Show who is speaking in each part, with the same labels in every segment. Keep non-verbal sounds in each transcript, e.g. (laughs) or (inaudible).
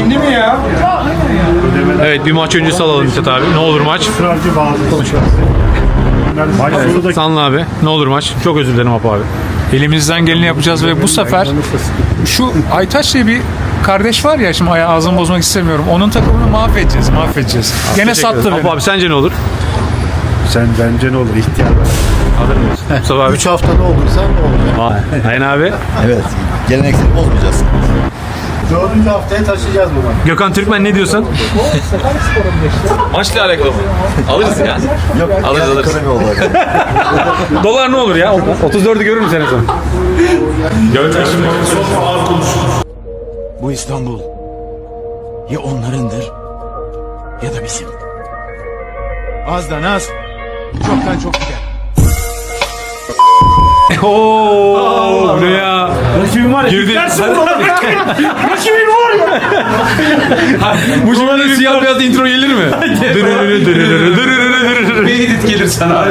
Speaker 1: indi mi ya?
Speaker 2: Evet bir maç öncesi alalım Mithat abi. Ne olur maç?
Speaker 3: bazı da
Speaker 2: Sanlı abi. Ne olur maç? Çok özür dilerim Apo abi.
Speaker 4: Elimizden geleni yapacağız ve bu sefer şu Aytaç diye bir kardeş var ya şimdi ağzımı bozmak istemiyorum. Onun takımını mahvedeceğiz, mahvedeceğiz. Gene sattı beni.
Speaker 2: Apo abi sence ne olur?
Speaker 3: sen bence ne olur ihtiyar ver.
Speaker 2: Mustafa abi.
Speaker 5: 3 hafta ne olursa ne olacak.
Speaker 2: Aynen abi.
Speaker 5: Evet. Gelenekseli bozmayacağız. Dördüncü haftaya taşıyacağız bunu.
Speaker 2: Gökhan Türkmen ne diyorsun? (laughs)
Speaker 6: Maçla alakalı mı? Alırız ya.
Speaker 5: Yok.
Speaker 6: Alırız, alırız.
Speaker 5: Ekonomi olarak. (laughs)
Speaker 2: Dolar ne olur ya? 34'ü görür mü sene sonra?
Speaker 7: Bu İstanbul ya onlarındır ya da bizim. Azdan az, çoktan çok gider. (laughs)
Speaker 2: Oo, bu ne ya?
Speaker 3: Rakibim var ya.
Speaker 2: Girdi.
Speaker 3: Dersin bu Rakibim var ya.
Speaker 2: Bu şimdi siyah beyaz intro gelir mi? Dırırırı, dırırırı, dırırırı, dırırırı.
Speaker 6: Bir edit gelir sana.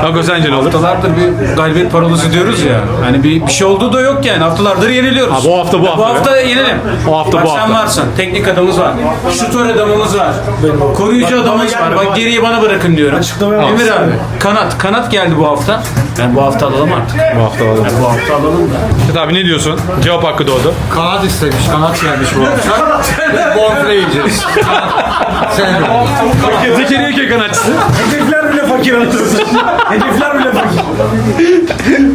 Speaker 2: Kanka sence ne olur?
Speaker 6: Haftalardır bir galibiyet parolası diyoruz ya. Hani bir, bir şey olduğu da yok yani. Haftalardır yeniliyoruz.
Speaker 2: Ha, bu hafta, bu hafta.
Speaker 6: Bu hafta yenelim.
Speaker 2: Bu hafta,
Speaker 6: Bak
Speaker 2: bu
Speaker 6: sen
Speaker 2: hafta.
Speaker 6: varsın. Teknik adamımız var. Şutör adamımız var. Koruyucu adamımız var. Bak geriye bana bırakın diyorum. Emir abi. Kanat. Kanat geldi bu hafta. Ben bu hafta alalım artık.
Speaker 2: Bu hafta alalım.
Speaker 6: Bu hafta alalım da.
Speaker 2: Mithat abi ne diyorsun? Cevap hakkı doğdu.
Speaker 1: Kanat istemiş. Kanat gelmiş bu hafta. Bonfile yiyeceğiz.
Speaker 2: Zekeriya Köken açsın.
Speaker 3: Hedefler bile fakir anasını. Hedefler bile fakir.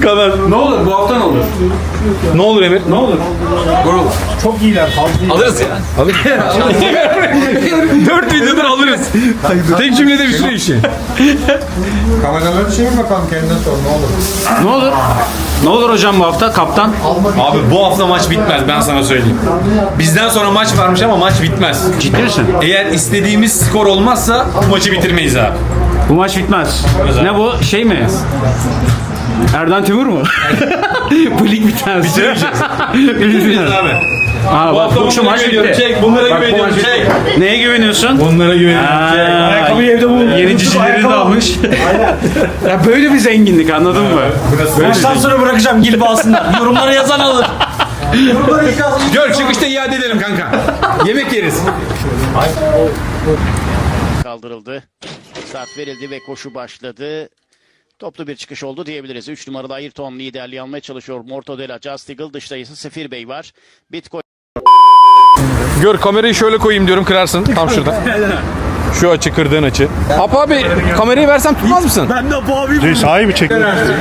Speaker 2: Kanat.
Speaker 6: Ne olur bu hafta ne olur?
Speaker 2: Ne olur Emir?
Speaker 6: Ne olur? Olur.
Speaker 3: Çok iyiler. Fazla iyi.
Speaker 6: Alırız ya. (laughs)
Speaker 2: Dört videodur alırız. Tek cümlede bitiriyor işi.
Speaker 1: Kameraları çevir bakalım kendine sor ne olur.
Speaker 6: Ne olur? Ne olur hocam bu hafta kaptan?
Speaker 2: Abi bu hafta maç bitmez ben sana söyleyeyim. Bizden sonra maç varmış ama maç bitmez.
Speaker 6: Ciddi misin?
Speaker 2: Eğer istediğimiz skor olmazsa bu maçı bitirmeyiz abi.
Speaker 6: Bu maç bitmez. Ne bu? Şey mi? Erdan Timur mu? (laughs) bu lig bitmez.
Speaker 2: Bitiremeyeceğiz. (laughs)
Speaker 6: Bitiremeyeceğiz
Speaker 2: abi.
Speaker 6: Aa bak bu şu maç bitti.
Speaker 2: Çek, bunlara
Speaker 6: Bak, bu
Speaker 2: güveniyorum.
Speaker 6: maç
Speaker 2: Çek.
Speaker 6: Neye güveniyorsun?
Speaker 2: Bunlara güveniyorum. Çek.
Speaker 6: Aa,
Speaker 3: Ayakkabıyı evde buldum.
Speaker 6: Yeni cicilerini de almış. ya böyle bir zenginlik anladın mı?
Speaker 3: Baştan sonra bırakacağım gidip alsınlar. Yorumlara yazan alır.
Speaker 2: Gör çıkışta iade edelim kanka. Yemek yeriz.
Speaker 8: kaldırıldı. Start verildi ve koşu başladı. Toplu bir çıkış oldu diyebiliriz. 3 numaralı Ayrton liderliği almaya çalışıyor. Mortadella, Just Eagle dışta ise Sefir Bey var. Bitcoin
Speaker 2: Gör kamerayı şöyle koyayım diyorum kırarsın. Tam şurada. Şu açı kırdığın açı. Apo abi kamerayı versem tutmaz mısın?
Speaker 3: Ben de bu abi. Sahi mi çektin?
Speaker 9: Kadıköy'de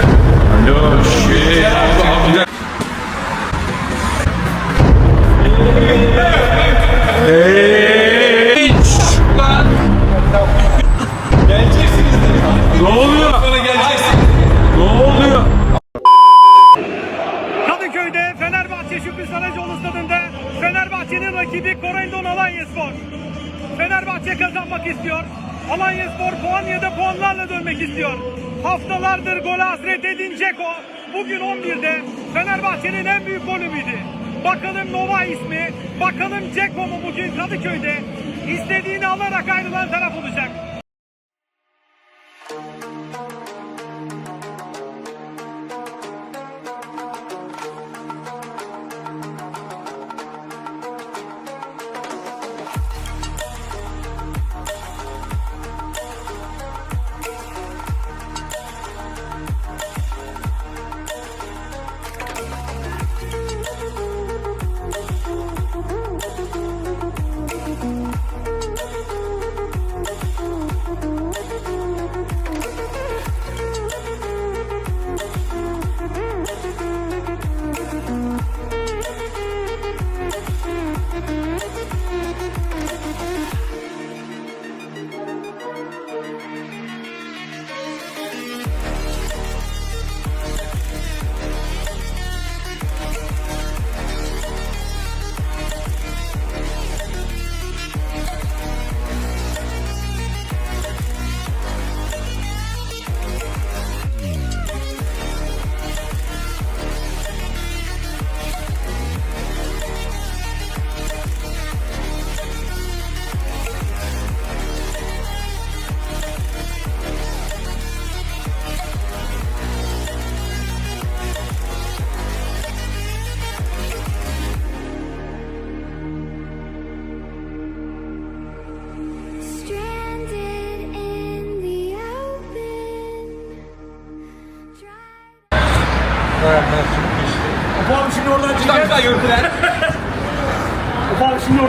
Speaker 9: mu bugün Kadıköy'de istediğini alarak ayrılan taraf olacak.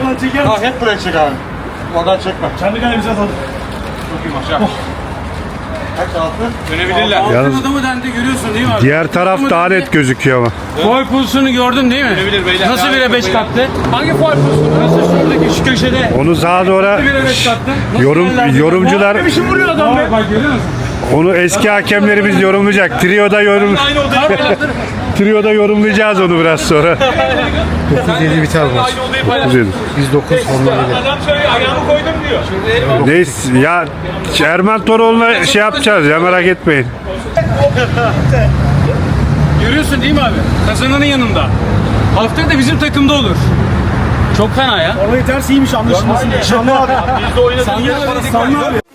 Speaker 10: Oradan çeker.
Speaker 1: Ha hep buraya çek abi. Oradan çekme.
Speaker 10: Kendi kalemize atalım.
Speaker 1: Kaç altı?
Speaker 2: Dönebilirler.
Speaker 6: Altın adamı dendi görüyorsun değil mi abi?
Speaker 3: Diğer taraf daha net gözüküyor ama.
Speaker 6: Foul pozisyonu gördün değil mi?
Speaker 2: Dönebilir beyler.
Speaker 6: Nasıl
Speaker 2: Devam
Speaker 6: bire
Speaker 2: et
Speaker 6: 5
Speaker 2: beyler.
Speaker 6: kattı? Hangi foul pozisyonu? Nasıl şuradaki şu köşede?
Speaker 3: Onu sağa doğru
Speaker 6: Bire 5 kattı. Nasıl
Speaker 3: yorum yorumcular
Speaker 6: Bir şey vuruyor adam be. Bak görüyor musun?
Speaker 3: onu eski hakemlerimiz yorumlayacak. Trio'da yorum
Speaker 2: Aynı odayı
Speaker 3: Trio'da yorumlayacağız onu biraz sonra.
Speaker 2: Aynı odayı paylaş. Adam söylüyor ayağımı koydum diyor.
Speaker 3: Neyse ya Erman Toroğlu'na şey yapacağız ya merak etmeyin.
Speaker 6: Görüyorsun değil mi abi? Kazananın yanında. Haftaya da bizim takımda olur. Çok fena ya.
Speaker 10: Orayı ters iyiymiş anlaşılmasın. Şanlı abi.
Speaker 2: Biz de parası
Speaker 10: Sanlı abi.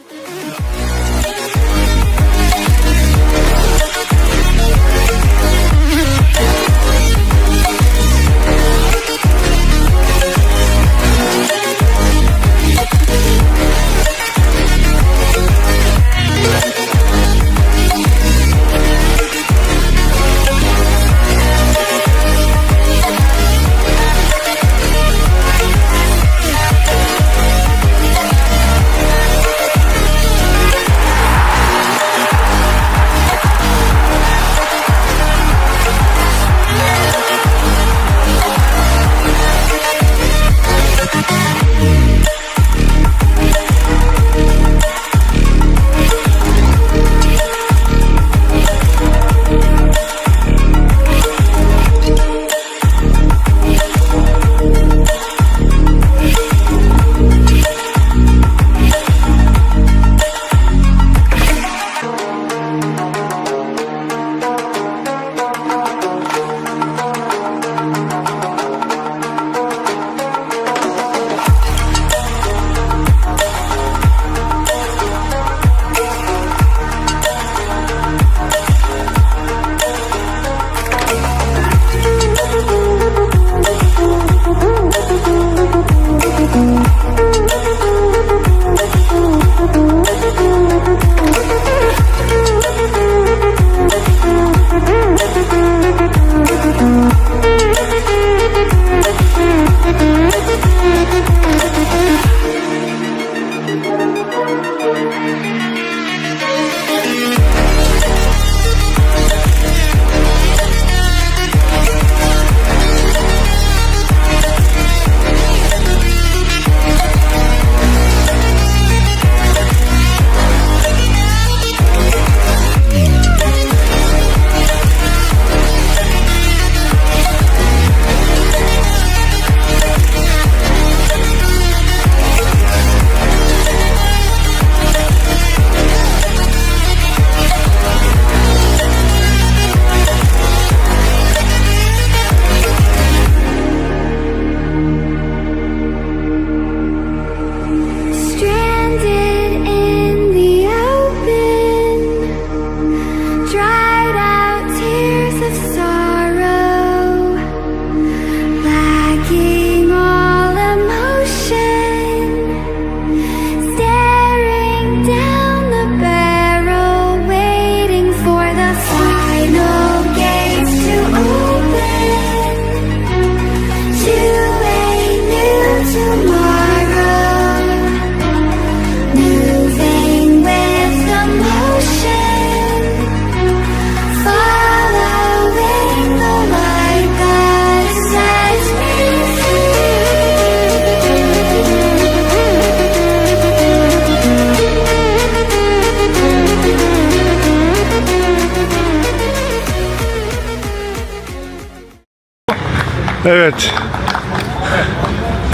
Speaker 3: Evet.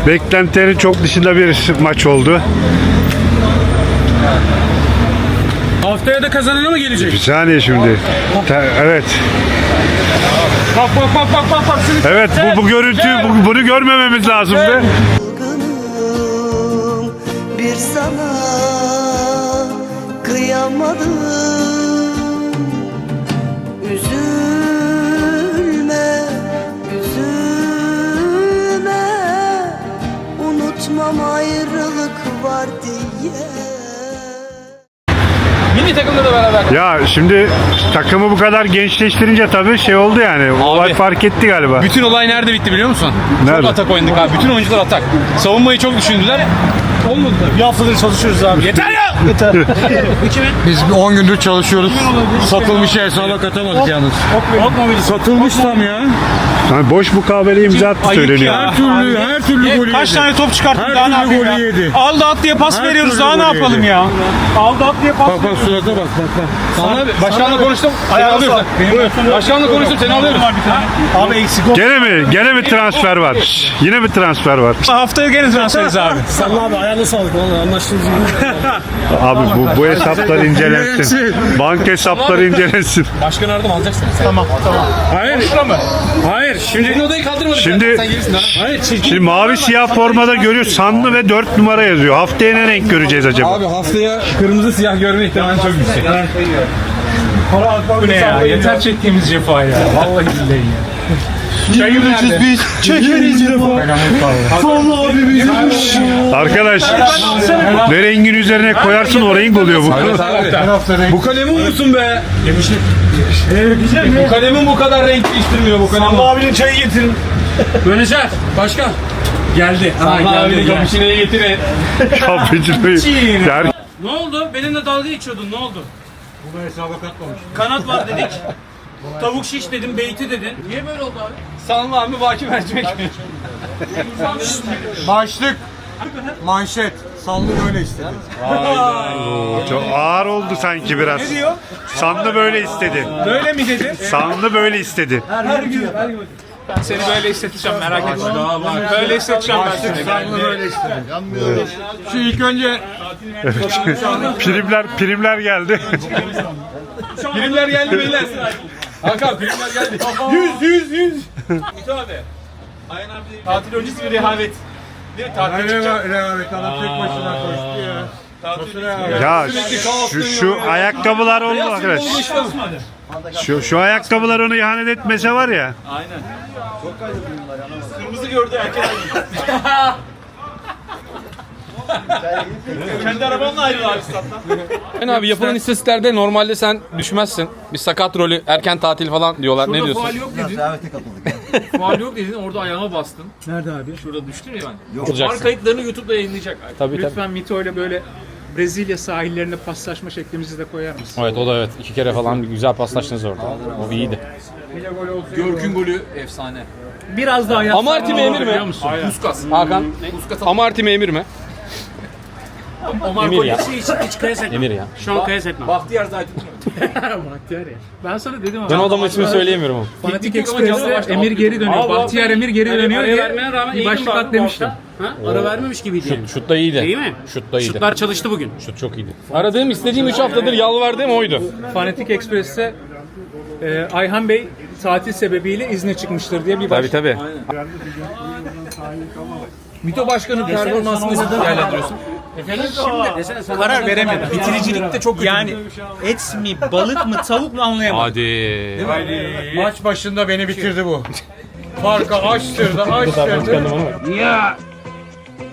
Speaker 3: Beklentilerin çok dışında bir maç oldu.
Speaker 6: Haftaya da kazananı mı gelecek?
Speaker 3: Bir saniye şimdi. Ta- evet.
Speaker 6: Bak bak bak bak bak bak.
Speaker 3: Evet bu, bu görüntü bu- bunu görmememiz lazımdı.
Speaker 11: Kılgınım bir sana kıyamadım
Speaker 3: Ya şimdi takımı bu kadar gençleştirince tabii şey oldu yani. Olay fark etti galiba.
Speaker 12: Bütün olay nerede bitti biliyor musun?
Speaker 3: Nerede?
Speaker 12: Çok atak oynadık abi. Bütün oyuncular atak. Savunmayı çok düşündüler. Olmadı tabii.
Speaker 1: Bir haftadır çalışıyoruz abi. Yeter ya! Biz 10 gündür çalışıyoruz. Satılmış hesaba katamadık yalnız. Satılmış tam ya.
Speaker 3: Yani boş mukabele imza attı söyleniyor.
Speaker 1: Her türlü, her türlü golü
Speaker 9: Kaç
Speaker 1: yedi.
Speaker 9: tane top çıkarttık
Speaker 1: Her
Speaker 9: daha ne
Speaker 1: türlü
Speaker 9: yapayım
Speaker 1: golü
Speaker 9: ya?
Speaker 1: yedi.
Speaker 9: Aldı at diye pas
Speaker 1: Her
Speaker 9: veriyoruz
Speaker 1: türlü
Speaker 9: daha ne
Speaker 1: golü
Speaker 9: yapalım
Speaker 1: yedi.
Speaker 9: ya? Aldı at diye pas
Speaker 1: Bak bak surata bak bak bak.
Speaker 12: Sana abi, başkanla konuştum. Seni alıyorum. Başkanla konuştum seni alıyorum.
Speaker 1: Abi eksik ol.
Speaker 3: Gene mi? Gene mi transfer var? Şşş, Yine mi transfer var?
Speaker 9: Haftaya gene transferiz abi.
Speaker 1: Salla abi ayağına sağlık valla anlaştığımız gibi. (laughs)
Speaker 3: Abi bu, bu hesaplar incelensin. Bank hesapları incelensin.
Speaker 12: Başkan aradım alacaksın.
Speaker 1: Hayır. Hayır şimdi
Speaker 12: Senin odayı kaldırmadık.
Speaker 3: Şimdi-
Speaker 12: Sen gelirsin.
Speaker 1: Hayır çirkin.
Speaker 3: Şimdi mavi siyah formada görüyor. Sanlı ve 4 numara yazıyor. Haftaya ne renk göreceğiz acaba?
Speaker 12: Abi haftaya kırmızı siyah görme ihtimali çok yüksek.
Speaker 9: Bu ne ya? Yeter çektiğimiz cefa ya. Vallahi billahi ya.
Speaker 1: Çekeriz biz. Çekeriz Salla abi bizi.
Speaker 3: Arkadaş ne rengin üzerine koyarsın o renk oluyor bu.
Speaker 12: Bu kalemi unutsun be. Bu kalemin bu kadar renk değiştirmiyor bu kalem.
Speaker 1: abinin çayı getirin.
Speaker 12: Menajer, başkan. Geldi.
Speaker 9: Geldi,
Speaker 12: abinin kapışını getirin.
Speaker 3: Der,
Speaker 9: Ne oldu? Benimle dalga geçiyordun. Ne oldu?
Speaker 1: Bunu hesaba katmamış.
Speaker 9: Kanat var dedik. Tavuk şiş dedim, beyti dedin. Niye böyle oldu abi?
Speaker 12: Sanlı abi baki mercimek.
Speaker 1: Başlık. Manşet. Sallı böyle istedi.
Speaker 3: çok ağır oldu sanki biraz. Ne
Speaker 9: diyor?
Speaker 3: Sanlı böyle istedi.
Speaker 9: Böyle mi dedin?
Speaker 3: Sanlı böyle istedi.
Speaker 9: Ben seni böyle hissedeceğim merak etme. Böyle hissedeceğim ben seni.
Speaker 1: Sallı böyle istedi.
Speaker 12: Şu ilk önce
Speaker 3: primler primler geldi.
Speaker 12: primler geldi beyler. Hakan primler geldi. Yüz yüz yüz. Mito abi. Ayhan abi tatil öncesi bir rehavet. Değil mi? Tatil çıkacak.
Speaker 1: Rehavet adam tek başına koştu ya.
Speaker 12: Tatil
Speaker 3: ya şu, şu ayakkabılar oldu arkadaş. Şu, şu ayakkabılar onu ihanet etmese var ya.
Speaker 12: Kırmızı gördü erken (laughs) Kendi arabamla ayrıldı abi stat'tan.
Speaker 2: Ben abi yapılan istatistiklerde normalde sen düşmezsin. Bir sakat rolü, erken tatil falan diyorlar. ne diyorsun?
Speaker 9: Faal yok dedin.
Speaker 5: Davete katıldık.
Speaker 9: Faal yok dedin. Orada ayağıma bastın.
Speaker 1: Nerede abi?
Speaker 9: Şurada düştüm ya ben. Var
Speaker 2: Kıracaksın.
Speaker 9: kayıtlarını YouTube'da yayınlayacak.
Speaker 2: Tabii tabii.
Speaker 13: Lütfen Mito ile böyle Brezilya sahillerine paslaşma şeklimizi de koyar mısın?
Speaker 2: Evet o da evet. iki kere falan bir güzel paslaştınız orada. O iyiydi.
Speaker 9: Görkün golü efsane. Biraz daha yapsan.
Speaker 2: Amarty mi Emir mi?
Speaker 9: Biliyor musun? Puskas.
Speaker 2: Hakan. Amarty mi Emir mi?
Speaker 9: Omar
Speaker 2: Emir ya.
Speaker 9: Hiç, hiç kıyas etmem.
Speaker 2: Emir ya.
Speaker 9: Şu an kıyas etmem.
Speaker 12: Bahtiyar zaten. (laughs)
Speaker 13: Bahtiyar ya. Ben sana dedim ama.
Speaker 2: Ben o adamın ismini söyleyemiyorum ama.
Speaker 13: Fanatik
Speaker 9: başta
Speaker 13: Emir geri dönüyor.
Speaker 9: Aa,
Speaker 13: Bahtiyar Emir geri
Speaker 9: Hani
Speaker 13: dönüyor
Speaker 9: araya
Speaker 13: diye
Speaker 9: vermeye rağmen
Speaker 13: bir başlık at demiştim.
Speaker 9: Ha? Ara vermemiş gibiydi yani.
Speaker 2: Şut, şut da iyiydi.
Speaker 9: İyi mi?
Speaker 2: Şut da iyiydi.
Speaker 9: Şutlar çalıştı bugün.
Speaker 2: Şut çok iyiydi. Aradığım, istediğim 3 haftadır yalvardığım oydu.
Speaker 13: Fanatik Express'te e, Ayhan Bey tatil sebebiyle izne çıkmıştır diye bir
Speaker 2: Tabii
Speaker 13: başlık.
Speaker 2: tabii.
Speaker 12: Mito Başkan'ın performansını nasıl değerlendiriyorsun?
Speaker 9: Karar veremedim. Bitiricilikte çok kötü. Yani et mi, balık mı, tavuk mu anlayamadım.
Speaker 2: Hadi.
Speaker 1: Maç başında beni bitirdi bu. Farkı açtırdı, açtırdı.
Speaker 14: Ya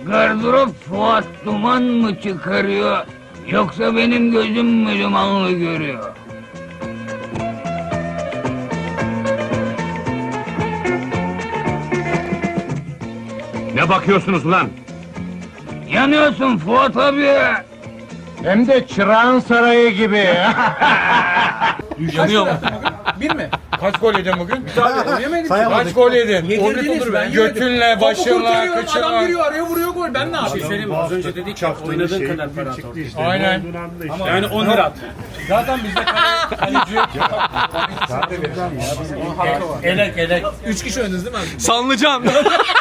Speaker 14: gardırop Fuat duman mı çıkarıyor yoksa benim gözüm mü dumanlı görüyor?
Speaker 15: Ne bakıyorsunuz lan?
Speaker 14: Yanıyorsun Fuat abi.
Speaker 15: Hem de Çırağan Sarayı gibi.
Speaker 12: Yanıyor mu?
Speaker 1: Bir mi? Kaç gol yedin bugün? Kaç gol yedin?
Speaker 13: Yedirdiniz, ben yemedim.
Speaker 1: Götünle,
Speaker 13: Topu
Speaker 1: başınla,
Speaker 13: kurtarıyorum, Adam
Speaker 1: kıçınla.
Speaker 13: giriyor araya vuruyor gol. Ben ne yapayım?
Speaker 9: Mi? Az önce dedik ya oynadığın kadar para at ortaya.
Speaker 1: Aynen.
Speaker 9: Yani 10 lira at.
Speaker 1: Zaten bizde kale- kaleci Elek elek.
Speaker 9: Üç kişi oynadınız değil mi abi?
Speaker 2: Sanlıcan. (laughs)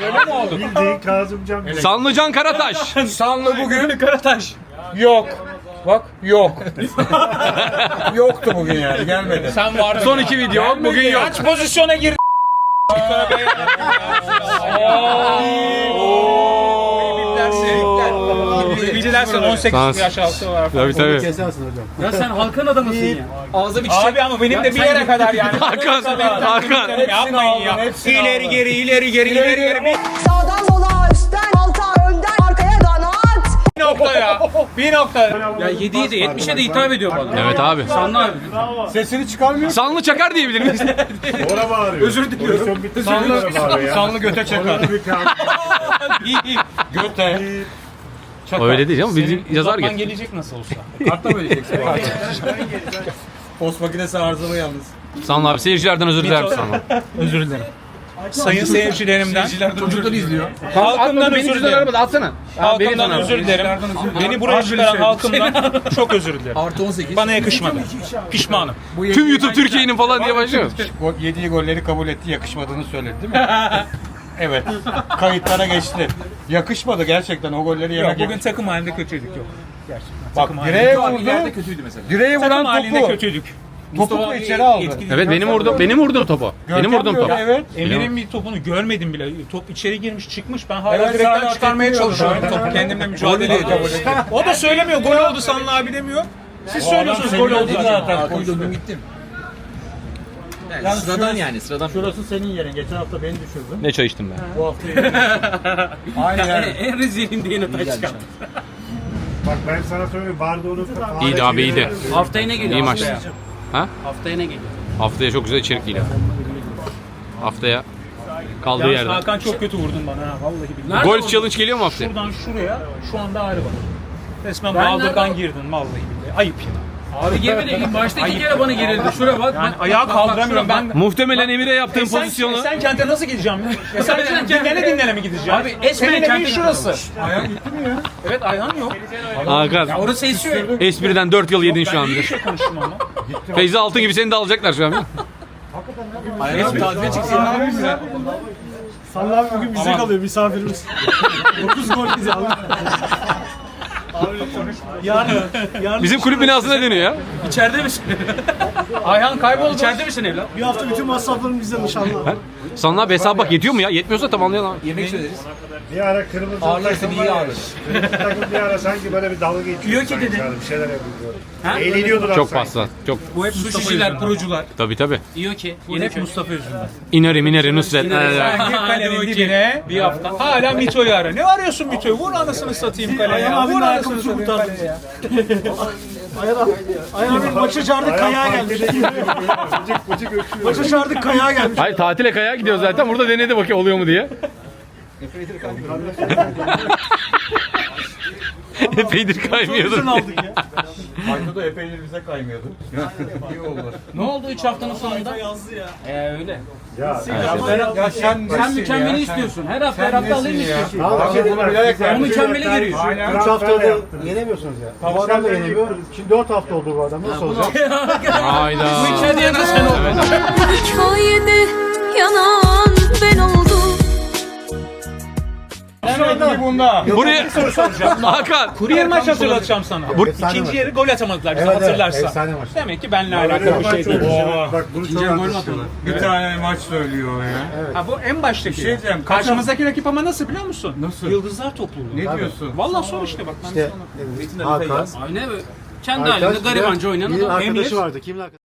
Speaker 3: Bildiğin Kazımcan
Speaker 2: Sanlıcan Karataş.
Speaker 1: Sanlı bugün Karataş. Yok. Bak yok. (laughs) Yoktu bugün yani gelmedi.
Speaker 9: Sen vardın.
Speaker 2: Son iki video bugün yok.
Speaker 9: Kaç pozisyona gir? (laughs) Bilirlersen 18 yaş altı var.
Speaker 2: Tabii tabii.
Speaker 9: Ya sen halkın adamısın ya. Ağza bir çiçek. Abi ama benim de bir yere kadar yani. (laughs)
Speaker 2: Hakan, Hakan.
Speaker 9: Yapmayın ya. İleri geri ileri geri ileri geri bir
Speaker 16: Sağdan sola üstten alta önden arkaya kanat
Speaker 9: nokta ya. Bir nokta.
Speaker 13: Ya 7'ye de 70'e de hitap ediyor bana.
Speaker 2: Evet abi.
Speaker 13: Sanlı abi.
Speaker 1: Sesini çıkarmıyor.
Speaker 2: Sanlı çakar diyebilir miyiz? (laughs)
Speaker 3: Orada bağırıyor.
Speaker 13: Özür diliyorum.
Speaker 1: Sanlı, sanlı göte çakar. (laughs) Göte.
Speaker 2: Öyle değil ama bizim yazar geç.
Speaker 9: gelecek nasıl olsa. (laughs)
Speaker 1: Kartta mı ödeyeceksin? Post makinesi arızalı yalnız.
Speaker 2: Sanlı abi seyircilerden özür diler misin Sanlı? (laughs)
Speaker 9: Özür dilerim. Sayın seyircilerimden.
Speaker 1: Çocuklar izliyor.
Speaker 9: Halkımdan
Speaker 2: Beni
Speaker 9: özür dilerim.
Speaker 2: atsana.
Speaker 9: Halkımdan
Speaker 2: sana.
Speaker 9: özür dilerim. Beni buraya çıkaran halkımdan (laughs) çok özür dilerim.
Speaker 1: Artı 18.
Speaker 9: Bana yakışmadı. Pişmanım.
Speaker 2: Tüm YouTube Türkiye'nin falan diye başlıyor.
Speaker 1: Gol- Yediği golleri kabul etti, yakışmadığını söyledi değil mi? Evet. Kayıtlara geçti. Yakışmadı gerçekten o golleri
Speaker 9: Yok,
Speaker 1: yemek.
Speaker 9: bugün takım halinde kötüydük yok. Gerçekten.
Speaker 1: Bak
Speaker 9: takım
Speaker 1: direğe
Speaker 9: halinde-
Speaker 1: vurdu. Direğe
Speaker 9: Takım
Speaker 1: vuran
Speaker 9: halinde
Speaker 1: topu.
Speaker 9: kötüydük.
Speaker 1: Topu da içeri aldı.
Speaker 2: Evet benim vurdum. Benim vurdum topu. Benim
Speaker 1: Görkem
Speaker 2: vurdum
Speaker 1: diyor,
Speaker 2: topu.
Speaker 1: Evet.
Speaker 9: Emir'in bir topunu görmedim bile. Top içeri girmiş çıkmış. Ben hala
Speaker 1: Evet,
Speaker 9: direkten çıkarmaya çalışıyorum. Topu kendimle mücadele ediyorum. O da söylemiyor. Gol oldu Sanlı abi demiyor. Siz söylüyorsunuz gol oldu zaten.
Speaker 1: Koydum gittim. Yani sıradan yani sıradan. Şurası senin yerin. Geçen hafta beni düşürdün.
Speaker 2: Ne çay içtim ben?
Speaker 1: Bu hafta (laughs) Aynen.
Speaker 13: En rezilinde yine çıkarttı.
Speaker 3: Bak ben sana söyleyeyim. Vardı onu.
Speaker 2: İyiydi abi iyiydi.
Speaker 13: Haftaya ne geliyor?
Speaker 2: İyi maç.
Speaker 13: haftaya?
Speaker 2: Ha?
Speaker 13: Haftaya ne geliyor?
Speaker 2: Haftaya çok güzel içerik geliyor. Haftaya kaldığı
Speaker 9: Yalnız
Speaker 2: yerden.
Speaker 9: Hakan çok kötü vurdun bana ha. Vallahi billahi.
Speaker 2: Golf challenge geliyor mu haftaya?
Speaker 9: Şuradan şuraya şu anda ağrı var. Resmen
Speaker 13: Ben
Speaker 9: baldırdan girdin vallahi billahi. Ayıp ya.
Speaker 13: Abi yemin ederim başta iki kere bana gerildi. Şuraya bak.
Speaker 9: Yani
Speaker 13: ben-
Speaker 9: ayağı
Speaker 13: bak, bak,
Speaker 9: kaldıramıyorum
Speaker 13: şuraya
Speaker 9: ben.
Speaker 2: Muhtemelen Emir'e yaptığın
Speaker 9: E sen,
Speaker 2: pozisyonu.
Speaker 9: sen kente nasıl gideceğim? ya? sen
Speaker 13: Sen
Speaker 9: dinlene
Speaker 13: kente-
Speaker 9: dinlene mi gideceğim?
Speaker 13: Abi
Speaker 9: evin
Speaker 13: kente
Speaker 9: şurası. Ayağın gitti mi ya? Evet ayağın yok.
Speaker 2: Hakan.
Speaker 13: Orası esiyor.
Speaker 2: Espriden 4 yıl yedin şu
Speaker 9: Ben
Speaker 2: an
Speaker 9: iyi
Speaker 2: bir de.
Speaker 9: şey konuştum ama. (laughs)
Speaker 2: Feyza Altın gibi seni de alacaklar şu an.
Speaker 13: Resmi tatile çıksın.
Speaker 1: Salla abi bugün bize kalıyor misafirimiz. (laughs) 9 gol bize aldı.
Speaker 9: Yarın, (laughs) yarın
Speaker 2: Bizim kulüp binasına dönüyor ya.
Speaker 13: İçeride misin? (laughs)
Speaker 9: Ayhan kayboldu.
Speaker 13: İçeride misin evlat?
Speaker 1: Bir hafta bütün masraflarım bizden inşallah.
Speaker 2: Sana abi hesap bak yetiyor mu ya? Yetmiyorsa tamamlayalım abi.
Speaker 13: Yemek söyleriz.
Speaker 3: Bir ara kırmızı
Speaker 13: Ağırlarsa
Speaker 3: takım
Speaker 13: bir
Speaker 3: var
Speaker 13: iyi
Speaker 3: ya,
Speaker 13: ağırlar.
Speaker 3: Kırmızı takım bir ara sanki böyle bir dalga geçiyor.
Speaker 13: Diyor ki
Speaker 3: sanki abi, Bir şeyler yapıyor.
Speaker 13: Ha?
Speaker 3: Eğleniyordular
Speaker 2: Çok
Speaker 3: sanki.
Speaker 2: fazla. Çok.
Speaker 9: Bu hep
Speaker 13: Sushi'ciler, kurucular.
Speaker 2: Tabii tabii.
Speaker 13: İyi ki.
Speaker 9: Bu hep Mustafa yüzünden.
Speaker 2: İneri mineri Nusret.
Speaker 9: Sen gir kalenin dibine bir hafta. Hala Mito'yu ara. Ne arıyorsun Mito'yu? Vur anasını satayım kaleye. ya. Vur anasını satayım kaleye ya. (laughs)
Speaker 1: Ayhan abi maçı çağırdık kayağa gelmiş.
Speaker 3: Bıcık bıcık öpüyor.
Speaker 1: Maçı çağırdık kayağa gelmiş.
Speaker 2: Hayır tatile kaya gidiyor zaten. Burada denedi bakayım oluyor mu diye. Epeydir (laughs) kaymıyordu.
Speaker 1: aldık ya. Ayda da epeydir bize kaymıyordu. İyi oldu.
Speaker 13: Ne oldu 3 haftanın sonunda?
Speaker 1: yazdı ya.
Speaker 13: Ee öyle.
Speaker 3: Ya,
Speaker 1: Ya sen
Speaker 13: Sen mükemmeli istiyorsun. Her hafta her hafta alayım istiyorsun.
Speaker 1: bunu bilerek
Speaker 13: O mükemmele giriyor.
Speaker 4: 3 haftada yenemiyorsunuz ya. Tavadan da yenemiyor. Şimdi 4 hafta oldu bu adam. Nasıl olacak? (laughs)
Speaker 2: Hayda.
Speaker 13: Bu yanan sen oldun.
Speaker 17: Hikayede yanan ben oldum
Speaker 1: Sürekli bunda.
Speaker 2: Buraya (laughs) Hakan.
Speaker 9: Kuryer maç hatırlatacağım sana.
Speaker 4: Efsane
Speaker 9: İkinci
Speaker 4: maç.
Speaker 9: yeri gol atamadılar bize
Speaker 4: Evet, evet.
Speaker 9: hatırlarsan.
Speaker 4: Efsane maç.
Speaker 9: Demek ki benimle alakalı bir şey değil.
Speaker 3: Bak bunu çok alkışlıyorlar.
Speaker 1: Bir tane maç söylüyor ya.
Speaker 9: Ha bu en baştaki.
Speaker 1: şey diyeceğim, kaç-
Speaker 9: Karşımızdaki rakip ama nasıl biliyor musun?
Speaker 1: Nasıl?
Speaker 9: Yıldızlar topluluğu.
Speaker 1: Ne diyorsun?
Speaker 9: Vallahi sor işte bak. Ben
Speaker 4: İşte Hakan.
Speaker 13: Abi ne be? Kendi halinde garibanca oynayan
Speaker 4: Bir
Speaker 13: adam.
Speaker 4: arkadaşı vardı. Arkadaşı?